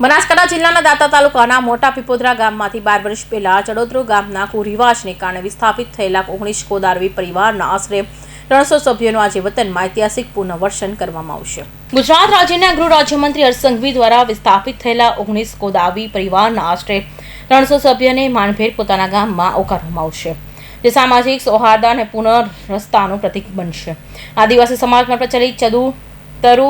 બનાસકાંઠા જિલ્લાના દાતા તાલુકાના મોટા પીપોદરા ગામમાંથી બાર વર્ષ પહેલા ચડોદરો ગામના કુરિવાજને કારણે વિસ્થાપિત થયેલા ઓગણીસ કોદારવી પરિવારના આશરે ત્રણસો સભ્યોનું આજે વતનમાં ઐતિહાસિક પુનઃવર્ષન કરવામાં આવશે. ગુજરાત રાજ્યના ગૃહ રાજ્યમંત્રી હર્ષસંઘવી દ્વારા વિસ્થાપિત થયેલા ઓગણીસ કોદાવી પરિવારના આશરે ત્રણસો સભ્યોને માનભેર પોતાના ગામમાં ઓકારવામાં આવશે, જે સામાજિક સૌહાર્દ અને પુનઃરસ્તાનું પ્રતીક બનશે. આદિવાસી સમાજમાં પ્રચલિત ચદુ, તરુ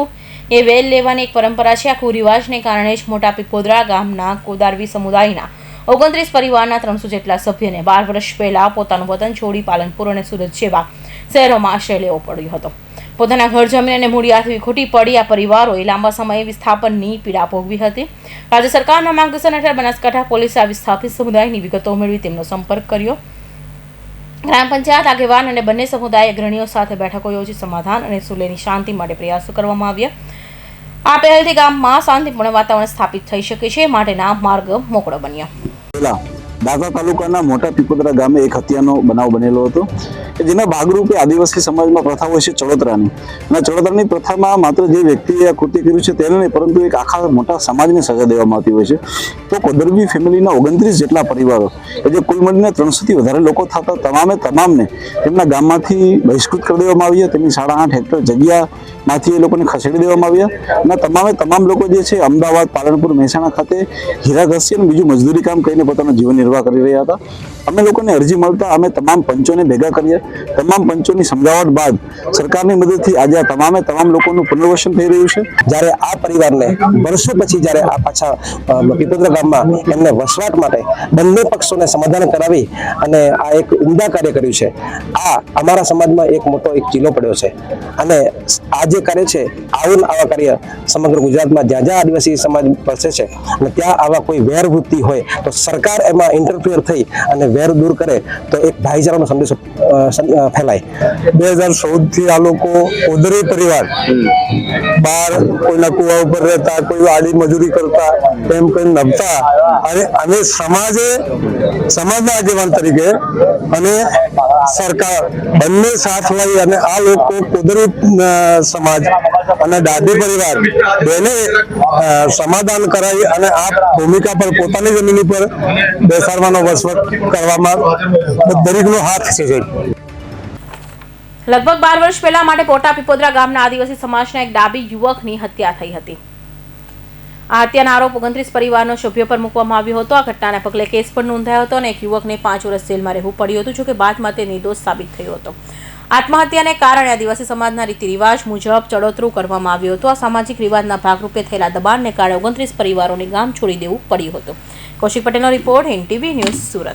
એ વેલ લેવાની એક પરંપરા છે. આ કુરિવાજને કારણે જ મોટા પીપોદરા ગામના કોદારવી સમુદાયના ઓગણત્રીસ પરિવારના ત્રણસો જેટલા સભ્યને બાર વર્ષ પહેલા પોતાનું વતન છોડી પાલનપુર અને સુરત જેવા શહેરોમાં આશ્રય લેવો પડ્યો હતો. પોતાના ઘર જમીન અને મૂડી ખોટી પડી આ પરિવારોએ લાંબા સમયે વિસ્થાપનની પીડા ભોગવી હતી. રાજ્ય સરકારના માર્ગદર્શન હેઠળ બનાસકાંઠા પોલીસે આ વિસ્થાપિત સમુદાયની વિગતો મેળવી તેમનો સંપર્ક કર્યો. ગ્રામ પંચાયત આગેવાન અને બંને સમુદાય અગ્રણીઓ સાથે બેઠકો યોજી સમાધાન અને સુલેની શાંતિ માટે પ્રયાસો કરવામાં આવ્યા. આ પહેલથી ગામમાં શાંતિપૂર્ણ વાતાવરણ સ્થાપિત થઈ શકે છે, માટેના માર્ગ મોકળો બન્યો. દાતા તાલુકાના મોટા પીપોદરા ગામે એક હત્યાનો બનાવ બનેલો હતો. જેના ભાગરૂપે આદિવાસી સમાજમાં પ્રથા હોય છે ચડોતરાની અને ચડોતરાની પ્રથામાં માત્ર જે વ્યક્તિએ આ કૃત્ય કર્યું છે તેને નહીં, પરંતુ એક આખા મોટા સમાજને સજા દેવામાં આવતી હોય છે. તો કોદરબી ફેમિલીના ઓગણત્રીસ જેટલા પરિવારો કે જે કુલ મળીને ત્રણસોથી વધારે લોકો થતા, તમામે તમામને તેમના ગામમાંથી બહિષ્કૃત કરી દેવામાં આવ્યા, તેમની સાડા આઠ હેક્ટર જગ્યામાંથી એ લોકોને ખસેડી દેવામાં આવ્યા. અને તમામે તમામ લોકો જે છે અમદાવાદ, પાલનપુર, મહેસાણા ખાતે હીરા ઘસી અને બીજું મજદૂરી કામ કરીને પોતાનો જીવન નિર્વાહ કરી રહ્યા હતા. અમે લોકોને અરજી મળતા અમે તમામ પંચોને ભેગા કર્યા. તમામ પંચોની સમજાવટ બાદ સરકારની મદદથી આજે આ તમામે તમામ લોકોનું પુનર્વસન થઈ રહ્યું છે. જ્યારે આ પરિવારને વર્ષો પછી જ્યારે આ પાછા પીપોદરા ગામમાં એમને વસવાટ માટે બંને પક્ષોને સમાધાન કરાવી અને આ એક ઉમદા કાર્ય કર્યું છે. આ અમારા સમાજમાં એક મોટો એક ચીલો પડ્યો છે. અને આ જે કાર્ય છે આવું આવા કાર્ય સમગ્ર ગુજરાતમાં જ્યાં જ્યાં આદિવાસી સમાજ વસે છે અને ત્યાં આવા કોઈ વેરવૃત્તિ હોય તો સરકાર એમાં ઇન્ટરફિયર થઈ અને વેર દૂર કરે તો એક ભાઈચારાનો સંદેશો ફેલાય. બે હજાર ચૌદથી આ લોકો ઓદરી પરિવાર. બહાર કોઈના કુવા ઉપર રહેતા, કોઈ આડી મજૂરી કરતા, એમ કઈ નભતા અને અમે સમાજે, સમાજના આગેવાન તરીકે અને સરકાર બંને સાથ લઈ અને આ લોકો કુદરત સમાજ અને દાદી પરિવાર બેને સમાધાન કરાવી અને આ ભૂમિકા પર પોતાની જમીન પર બેસાડવાનો વસવટ કરવામાં દરેકનો હાથ છે. લગભગ બાર વર્ષ પહેલા માટે પોટા પીપોદરા ગામના આદિવાસી સમાજના એક ડાબી યુવકની હત્યા થઈ હતી. આ હત્યાના આરોપ ઓગણત્રીસ પરિવારનો સભ્યો પર મૂકવામાં આવ્યો હતો. આ ઘટનાના પગલે કેસ પણ નોંધાયો હતો અને એક યુવકને પાંચ વર્ષ જેલમાં રહેવું પડ્યું હતું, જોકે બાદમાં તે નિર્દોષ સાબિત થયો હતો. આત્મહત્યાને કારણે આદિવાસી સમાજના રીતિ રિવાજ મુજબ ચડોતરું કરવામાં આવ્યું હતું. આ સામાજિક રિવાજના ભાગરૂપે થયેલા દબાણને કારણે ઓગણત્રીસ પરિવારોને ગામ છોડી દેવું પડ્યું હતું. કૌશિક પટેલનો રિપોર્ટ, એનટીવી ન્યૂઝ સુરત.